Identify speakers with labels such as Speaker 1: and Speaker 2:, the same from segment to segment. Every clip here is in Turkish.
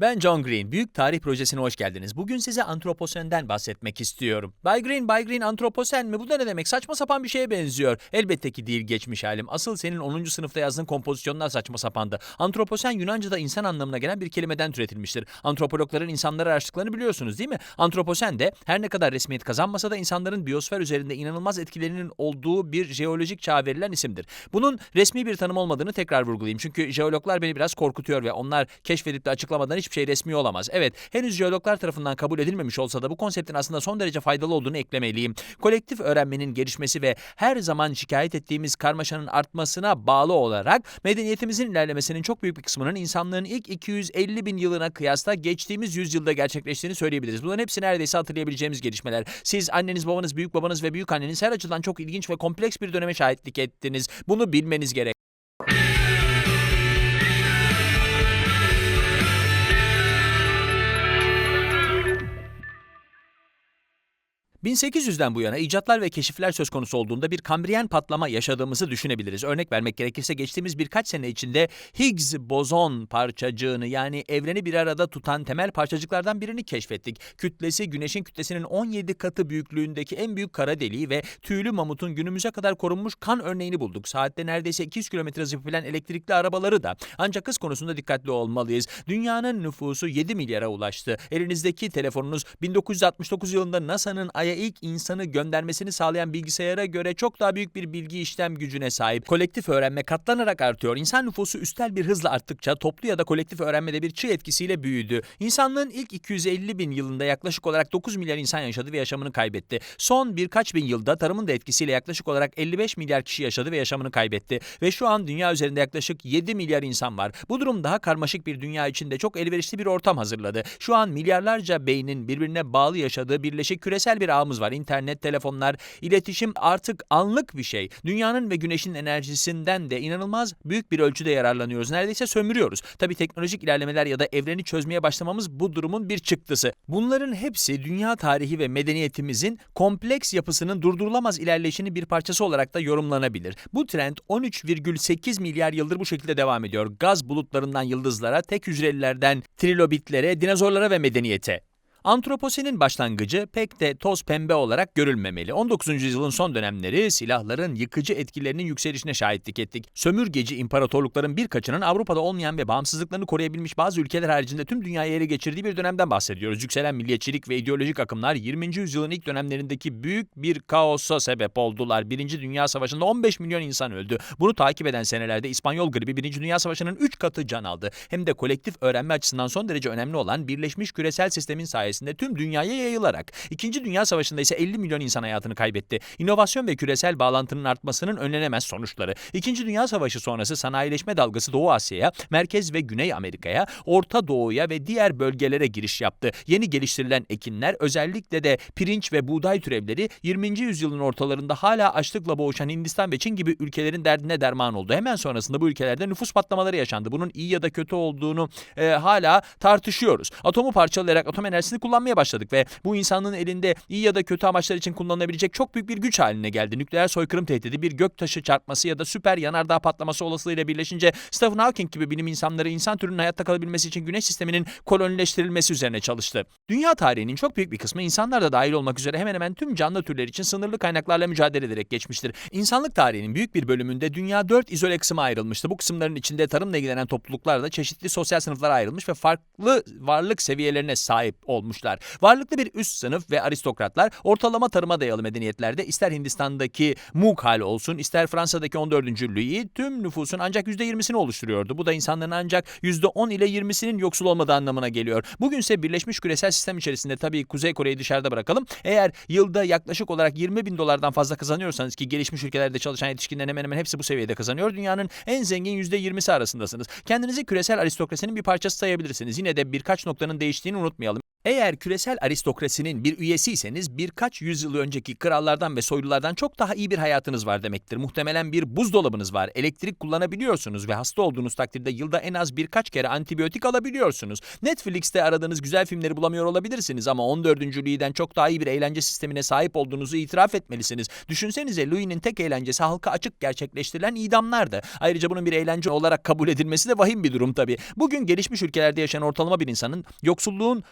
Speaker 1: Ben John Green. Büyük Tarih Projesi'ne hoş geldiniz. Bugün size antroposenden bahsetmek istiyorum. Bay Green, Bay Green antroposen mi? Bu da ne demek? Saçma sapan bir şeye benziyor. Elbette ki değil geçmiş halim. Asıl senin 10. sınıfta yazdığın kompozisyonlar saçma sapandı. Antroposen Yunanca'da insan anlamına gelen bir kelimeden türetilmiştir. Antropologların insanları araştırdıklarını biliyorsunuz değil mi? Antroposen de her ne kadar resmiyet kazanmasa da insanların biyosfer üzerinde inanılmaz etkilerinin olduğu bir jeolojik çağa verilen isimdir. Bunun resmi bir tanım olmadığını tekrar vurgulayayım. Çünkü jeologlar beni biraz korkutuyor ve onlar keşfedip de açıklamadan hiçbir şey resmi olamaz. Evet, henüz jeologlar tarafından kabul edilmemiş olsa da bu konseptin aslında son derece faydalı olduğunu eklemeliyim. Kolektif öğrenmenin gelişmesi ve her zaman şikayet ettiğimiz karmaşanın artmasına bağlı olarak medeniyetimizin ilerlemesinin çok büyük bir kısmının insanlığın ilk 250 bin yılına kıyasla geçtiğimiz yüzyılda gerçekleştiğini söyleyebiliriz. Bunların hepsi neredeyse hatırlayabileceğimiz gelişmeler. Siz anneniz, babanız, büyük babanız ve büyük anneniz her açıdan çok ilginç ve kompleks bir döneme şahitlik ettiniz. Bunu bilmeniz gerek. 1800'den bu yana icatlar ve keşifler söz konusu olduğunda bir kambriyen patlama yaşadığımızı düşünebiliriz. Örnek vermek gerekirse geçtiğimiz birkaç sene içinde Higgs bozon parçacığını yani evreni bir arada tutan temel parçacıklardan birini keşfettik. Kütlesi güneşin kütlesinin 17 katı büyüklüğündeki en büyük kara deliği ve tüylü mamutun günümüze kadar korunmuş kan örneğini bulduk. Saatte neredeyse 200 km hız yapabilen elektrikli arabaları da. Ancak hız konusunda dikkatli olmalıyız. Dünyanın nüfusu 7 milyara ulaştı. Elinizdeki telefonunuz 1969 yılında NASA'nın Ay'a ilk insanı göndermesini sağlayan bilgisayara göre çok daha büyük bir bilgi işlem gücüne sahip. Kolektif öğrenme katlanarak artıyor. İnsan nüfusu üstel bir hızla arttıkça toplu ya da kolektif öğrenmede bir çığ etkisiyle büyüdü. İnsanlığın ilk 250 bin yılında yaklaşık olarak 9 milyar insan yaşadı ve yaşamını kaybetti. Son birkaç bin yılda tarımın da etkisiyle yaklaşık olarak 55 milyar kişi yaşadı ve yaşamını kaybetti. Ve şu an dünya üzerinde yaklaşık 7 milyar insan var. Bu durum daha karmaşık bir dünya içinde çok elverişli bir ortam hazırladı. Şu an milyarlarca beynin birbirine bağlı yaşadığı birleşik küresel bir ağımız var. İnternet, telefonlar, iletişim artık anlık bir şey. Dünyanın ve güneşin enerjisinden de inanılmaz büyük bir ölçüde yararlanıyoruz. Neredeyse sömürüyoruz. Tabii teknolojik ilerlemeler ya da evreni çözmeye başlamamız bu durumun bir çıktısı. Bunların hepsi dünya tarihi ve medeniyetimizin kompleks yapısının durdurulamaz ilerleyişinin bir parçası olarak da yorumlanabilir. Bu trend 13,8 milyar yıldır bu şekilde devam ediyor. Gaz bulutlarından yıldızlara, tek hücrelilerden trilobitlere, dinozorlara ve medeniyete. Antroposenin başlangıcı pek de toz pembe olarak görülmemeli. 19. yüzyılın son dönemleri silahların yıkıcı etkilerinin yükselişine şahitlik ettik. Sömürgeci imparatorlukların birkaçının Avrupa'da olmayan ve bağımsızlıklarını koruyabilmiş bazı ülkeler haricinde tüm dünyayı ele geçirdiği bir dönemden bahsediyoruz. Yükselen milliyetçilik ve ideolojik akımlar 20. yüzyılın ilk dönemlerindeki büyük bir kaosa sebep oldular. Birinci Dünya Savaşı'nda 15 milyon insan öldü. Bunu takip eden senelerde İspanyol gribi Birinci Dünya Savaşı'nın 3 katı can aldı. Hem de kolektif öğrenme açısından son derece önemli olan birleşmiş küresel sistemin sayesinde tüm dünyaya yayılarak. İkinci Dünya Savaşı'nda ise 50 milyon insan hayatını kaybetti. İnovasyon ve küresel bağlantının artmasının önlenemez sonuçları. İkinci Dünya Savaşı sonrası sanayileşme dalgası Doğu Asya'ya, Merkez ve Güney Amerika'ya, Orta Doğu'ya ve diğer bölgelere giriş yaptı. Yeni geliştirilen ekinler özellikle de pirinç ve buğday türevleri 20. yüzyılın ortalarında hala açlıkla boğuşan Hindistan ve Çin gibi ülkelerin derdine derman oldu. Hemen sonrasında bu ülkelerde nüfus patlamaları yaşandı. Bunun iyi ya da kötü olduğunu e, hala tartışıyoruz. Atomu parçalayarak atom enerjisini kullanmaya başladık ve bu insanlığın elinde iyi ya da kötü amaçlar için kullanılabilecek çok büyük bir güç haline geldi. Nükleer soykırım tehdidi, bir göktaşı çarpması ya da süper yanardağ patlaması olasılığıyla birleşince Stephen Hawking gibi bilim insanları insan türünün hayatta kalabilmesi için güneş sisteminin kolonileştirilmesi üzerine çalıştı. Dünya tarihinin çok büyük bir kısmı insanlar da dahil olmak üzere hemen hemen tüm canlı türler için sınırlı kaynaklarla mücadele ederek geçmiştir. İnsanlık tarihinin büyük bir bölümünde dünya dört izole kısma ayrılmıştı. Bu kısımların içinde tarımla ilgilenen topluluklar da çeşitli sosyal sınıflara ayrılmış ve farklı varlık seviyelerine sahip olmuşlar. Varlıklı bir üst sınıf ve aristokratlar ortalama tarıma dayalı medeniyetlerde ister Hindistan'daki Mughal olsun ister Fransa'daki 14. Louis tüm nüfusun ancak %20'sini oluşturuyordu. Bu da insanların ancak %10 ile 20'sinin yoksul olmadığı anlamına geliyor. Bugünse birleşmiş küresel sistem içerisinde tabii Kuzey Kore'yi dışarıda bırakalım. Eğer yılda yaklaşık olarak 20 bin dolardan fazla kazanıyorsanız ki gelişmiş ülkelerde çalışan yetişkinlerin hemen hemen hepsi bu seviyede kazanıyor. Dünyanın en zengin %20'si arasındasınız. Kendinizi küresel aristokrasinin bir parçası sayabilirsiniz. Yine de birkaç noktanın değiştiğini unutmayalım. Eğer küresel aristokrasinin bir üyesiyseniz birkaç yüzyıl önceki krallardan ve soylulardan çok daha iyi bir hayatınız var demektir. Muhtemelen bir buzdolabınız var, elektrik kullanabiliyorsunuz ve hasta olduğunuz takdirde yılda en az birkaç kere antibiyotik alabiliyorsunuz. Netflix'te aradığınız güzel filmleri bulamıyor olabilirsiniz ama 14. Louis'den çok daha iyi bir eğlence sistemine sahip olduğunuzu itiraf etmelisiniz. Düşünsenize Louis'nin tek eğlencesi halka açık gerçekleştirilen idamlardı. Ayrıca bunun bir eğlence olarak kabul edilmesi de vahim bir durum tabii. Bugün gelişmiş ülkelerde yaşayan ortalama bir insanın yoksulluğun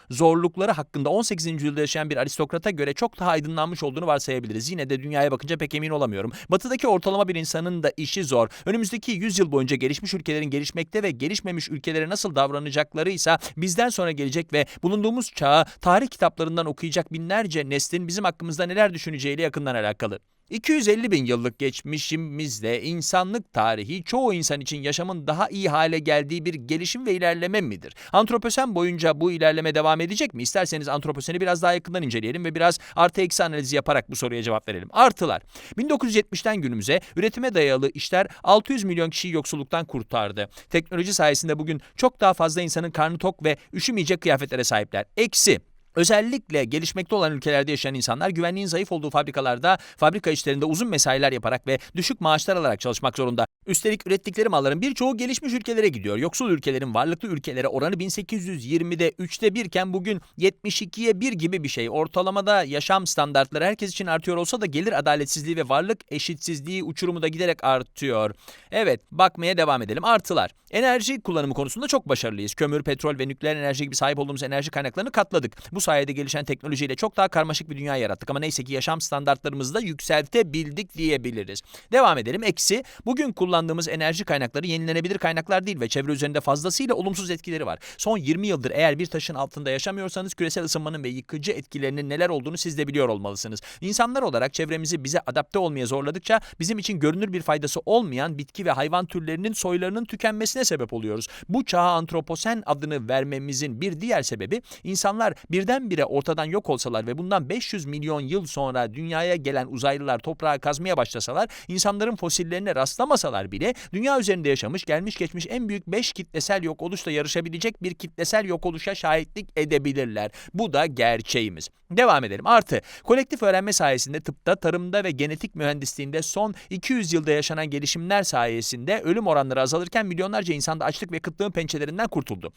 Speaker 1: zorlukları hakkında 18. yüzyılda yaşayan bir aristokrata göre çok daha aydınlanmış olduğunu varsayabiliriz. Yine de dünyaya bakınca pek emin olamıyorum. Batıdaki ortalama bir insanın da işi zor. Önümüzdeki 100 yıl boyunca gelişmiş ülkelerin gelişmekte ve gelişmemiş ülkelere nasıl davranacaklarıysa bizden sonra gelecek ve bulunduğumuz çağı tarih kitaplarından okuyacak binlerce neslin bizim hakkımızda neler düşüneceğiyle yakından alakalı. 250 bin yıllık geçmişimizde insanlık tarihi çoğu insan için yaşamın daha iyi hale geldiği bir gelişim ve ilerleme midir? Antroposen boyunca bu ilerleme devam edecek mi? İsterseniz antroposeni biraz daha yakından inceleyelim ve biraz artı eksi analizi yaparak bu soruya cevap verelim. Artılar. 1970'ten günümüze üretime dayalı işler 600 milyon kişiyi yoksulluktan kurtardı. Teknoloji sayesinde bugün çok daha fazla insanın karnı tok ve üşümeyecek kıyafetlere sahipler. Eksi. Özellikle gelişmekte olan ülkelerde yaşayan insanlar güvenliğin zayıf olduğu fabrikalarda, fabrika işlerinde uzun mesailer yaparak ve düşük maaşlar alarak çalışmak zorunda. Üstelik ürettikleri malların birçoğu gelişmiş ülkelere gidiyor. Yoksul ülkelerin varlıklı ülkelere oranı 1820'de 3'te 1 iken bugün 72'ye 1 gibi bir şey. Ortalamada yaşam standartları herkes için artıyor olsa da gelir adaletsizliği ve varlık eşitsizliği uçurumu da giderek artıyor. Evet, bakmaya devam edelim. Artılar. Enerji kullanımı konusunda çok başarılıyız. Kömür, petrol ve nükleer enerji gibi sahip olduğumuz enerji kaynaklarını katladık. Bu sayede gelişen teknolojiyle çok daha karmaşık bir dünya yarattık ama neyse ki yaşam standartlarımızı da yükseltebildik diyebiliriz. Devam edelim. Eksi, bugün kullandığımız enerji kaynakları yenilenebilir kaynaklar değil ve çevre üzerinde fazlasıyla olumsuz etkileri var. Son 20 yıldır eğer bir taşın altında yaşamıyorsanız küresel ısınmanın ve yıkıcı etkilerinin neler olduğunu siz de biliyor olmalısınız. İnsanlar olarak çevremizi bize adapte olmaya zorladıkça bizim için görünür bir faydası olmayan bitki ve hayvan türlerinin soylarının tükenmesine sebep oluyoruz. Bu çağa antroposen adını vermemizin bir diğer sebebi insanlar birdenbire ortadan yok olsalar ve bundan 500 milyon yıl sonra dünyaya gelen uzaylılar toprağı kazmaya başlasalar, insanların fosillerine rastlamasalar bile dünya üzerinde yaşamış gelmiş geçmiş en büyük 5 kitlesel yok oluşla yarışabilecek bir kitlesel yok oluşa şahitlik edebilirler. Bu da gerçeğimiz. Devam edelim. Artı, kolektif öğrenme sayesinde tıpta, tarımda ve genetik mühendisliğinde son 200 yılda yaşanan gelişimler sayesinde ölüm oranları azalırken milyonlarca insan da açlık ve kıtlığın pençelerinden kurtuldu.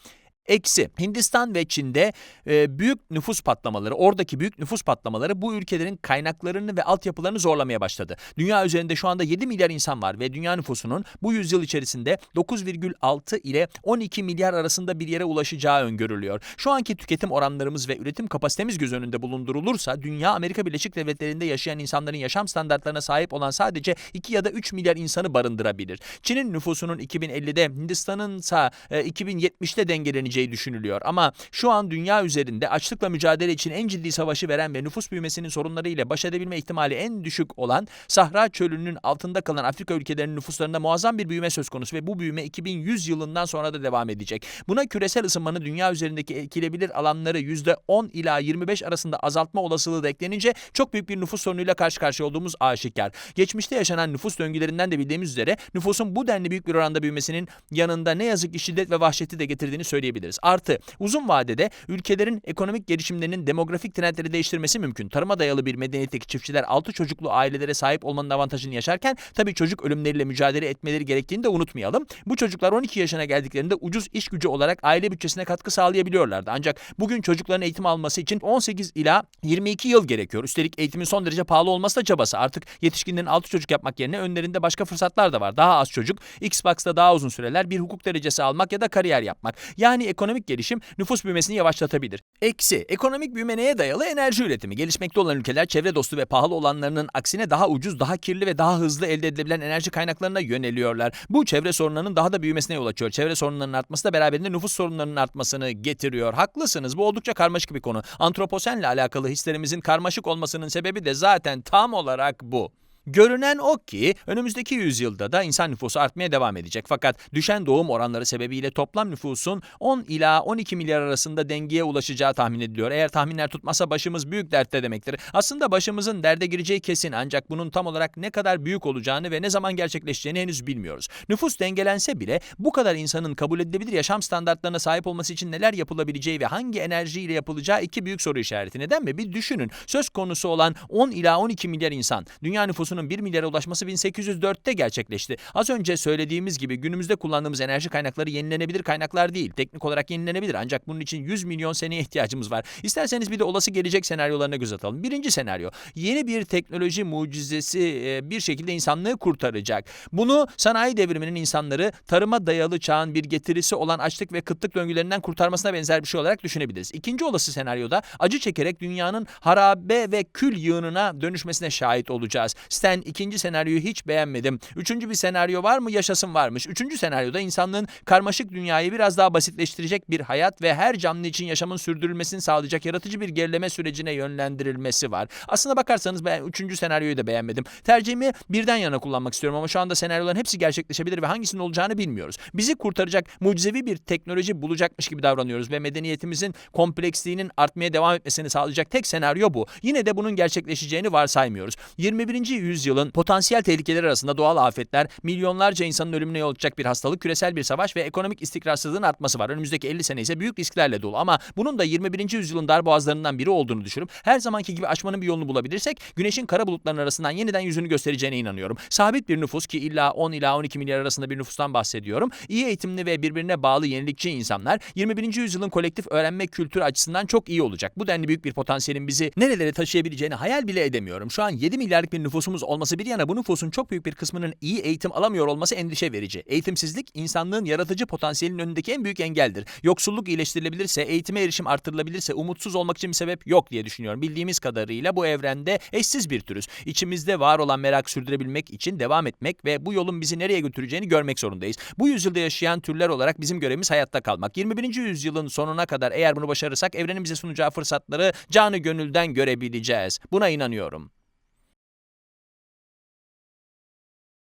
Speaker 1: Eksi. Hindistan ve Çin'de e, büyük nüfus patlamaları, oradaki büyük nüfus patlamaları bu ülkelerin kaynaklarını ve altyapılarını zorlamaya başladı. Dünya üzerinde şu anda 7 milyar insan var ve dünya nüfusunun bu yüzyıl içerisinde 9,6 ile 12 milyar arasında bir yere ulaşacağı öngörülüyor. Şu anki tüketim oranlarımız ve üretim kapasitemiz göz önünde bulundurulursa dünya Amerika Birleşik Devletleri'nde yaşayan insanların yaşam standartlarına sahip olan sadece 2 ya da 3 milyar insanı barındırabilir. Çin'in nüfusunun 2050'de Hindistan'ın ise 2070'te dengeleneceği düşünülüyor. Ama şu an dünya üzerinde açlıkla mücadele için en ciddi savaşı veren ve nüfus büyümesinin sorunlarıyla baş edebilme ihtimali en düşük olan Sahra çölünün altında kalan Afrika ülkelerinin nüfuslarında muazzam bir büyüme söz konusu ve bu büyüme 2100 yılından sonra da devam edecek. Buna küresel ısınmanın dünya üzerindeki etkilebilir alanları %10 ila 25 arasında azaltma olasılığı da eklenince çok büyük bir nüfus sorunuyla karşı karşıya olduğumuz aşikar. Geçmişte yaşanan nüfus döngülerinden de bildiğimiz üzere nüfusun bu denli büyük bir oranda büyümesinin yanında ne yazık ki şiddet ve vahşeti de getirdiğini söyleyebiliriz. Artı uzun vadede ülkelerin ekonomik gelişimlerinin demografik trendleri değiştirmesi mümkün. Tarıma dayalı bir medeniyetteki çiftçiler 6 çocuklu ailelere sahip olmanın avantajını yaşarken tabii çocuk ölümleriyle mücadele etmeleri gerektiğini de unutmayalım. Bu çocuklar 12 yaşına geldiklerinde ucuz iş gücü olarak aile bütçesine katkı sağlayabiliyorlardı. Ancak bugün çocukların eğitim alması için 18 ila 22 yıl gerekiyor. Üstelik eğitimin son derece pahalı olması da çabası. Artık yetişkinlerin 6 çocuk yapmak yerine önlerinde başka fırsatlar da var. Daha az çocuk, Xbox'ta daha uzun süreler bir hukuk derecesi almak ya da kariyer yapmak. Yani ekonomik gelişim nüfus büyümesini yavaşlatabilir. Eksi, ekonomik büyüme neye dayalı? Enerji üretimi. Gelişmekte olan ülkeler çevre dostu ve pahalı olanlarının aksine daha ucuz, daha kirli ve daha hızlı elde edilebilen enerji kaynaklarına yöneliyorlar. Bu çevre sorunlarının daha da büyümesine yol açıyor. Çevre sorunlarının artması da beraberinde nüfus sorunlarının artmasını getiriyor. Haklısınız. Bu oldukça karmaşık bir konu. Antroposenle alakalı hislerimizin karmaşık olmasının sebebi de zaten tam olarak bu. Görünen o ki önümüzdeki yüzyılda da insan nüfusu artmaya devam edecek. Fakat düşen doğum oranları sebebiyle toplam nüfusun 10 ila 12 milyar arasında dengeye ulaşacağı tahmin ediliyor. Eğer tahminler tutmasa başımız büyük dertte demektir. Aslında başımızın derde gireceği kesin ancak bunun tam olarak ne kadar büyük olacağını ve ne zaman gerçekleşeceğini henüz bilmiyoruz. Nüfus dengelense bile bu kadar insanın kabul edilebilir yaşam standartlarına sahip olması için neler yapılabileceği ve hangi enerjiyle yapılacağı iki büyük soru işareti. Neden mi? Bir düşünün. Söz konusu olan 10 ila 12 milyar insan. Dünya nüfusunun 1 milyara ulaşması 1804'te gerçekleşti. Az önce söylediğimiz gibi günümüzde kullandığımız enerji kaynakları yenilenebilir kaynaklar değil. Teknik olarak yenilenebilir ancak bunun için 100 milyon seneye ihtiyacımız var. İsterseniz bir de olası gelecek senaryolarına göz atalım. Birinci senaryo. Yeni bir teknoloji mucizesi e, bir şekilde insanlığı kurtaracak. Bunu sanayi devriminin insanları tarıma dayalı çağın bir getirisi olan açlık ve kıtlık döngülerinden kurtarmasına benzer bir şey olarak düşünebiliriz. İkinci olası senaryoda acı çekerek dünyanın harabe ve kül yığınına dönüşmesine şahit olacağız. Stan ikinci senaryoyu hiç beğenmedim. Üçüncü bir senaryo var mı? Yaşasın varmış. Üçüncü senaryoda insanlığın karmaşık dünyayı biraz daha basitleştirecek bir hayat ve her canlı için yaşamın sürdürülmesini sağlayacak yaratıcı bir gerileme sürecine yönlendirilmesi var. Aslına bakarsanız ben üçüncü senaryoyu da beğenmedim. Tercihimi birden yana kullanmak istiyorum ama şu anda senaryoların hepsi gerçekleşebilir ve hangisinin olacağını bilmiyoruz. Bizi kurtaracak mucizevi bir teknoloji bulacakmış gibi davranıyoruz ve medeniyetimizin kompleksliğinin artmaya devam etmesini sağlayacak tek senaryo bu. Yine de bunun gerçekleşeceğini varsaymıyoruz. 21. yüzyılın potansiyel tehlikeleri arasında doğal afetler, milyonlarca insanın ölümüne yol açacak bir hastalık, küresel bir savaş ve ekonomik istikrarsızlığın artması var. Önümüzdeki 50 sene ise büyük risklerle dolu ama bunun da 21. yüzyılın darboğazlarından biri olduğunu düşünüp her zamanki gibi aşmanın bir yolunu bulabilirsek güneşin kara bulutlarının arasından yeniden yüzünü göstereceğine inanıyorum. Sabit bir nüfus ki illa 10 ila 12 milyar arasında bir nüfustan bahsediyorum. İyi eğitimli ve birbirine bağlı yenilikçi insanlar 21. yüzyılın kolektif öğrenme kültürü açısından çok iyi olacak. Bu denli büyük bir potansiyelin bizi nerelere taşıyabileceğini hayal bile edemiyorum. Şu an 7 milyarlık bir nüfusumuz olması bir yana bu nüfusun çok büyük bir kısmının iyi eğitim alamıyor olması endişe verici. Eğitimsizlik insanlığın yaratıcı potansiyelinin önündeki en büyük engeldir. Yoksulluk iyileştirilebilirse, eğitime erişim artırılabilirse umutsuz olmak için bir sebep yok diye düşünüyorum. Bildiğimiz kadarıyla bu evrende eşsiz bir türüz. İçimizde var olan merak sürdürebilmek için devam etmek ve bu yolun bizi nereye götüreceğini görmek zorundayız. Bu yüzyılda yaşayan türler olarak bizim görevimiz hayatta kalmak. 21. yüzyılın sonuna kadar eğer bunu başarırsak evrenin bize sunacağı fırsatları canı gönülden görebileceğiz. Buna inanıyorum.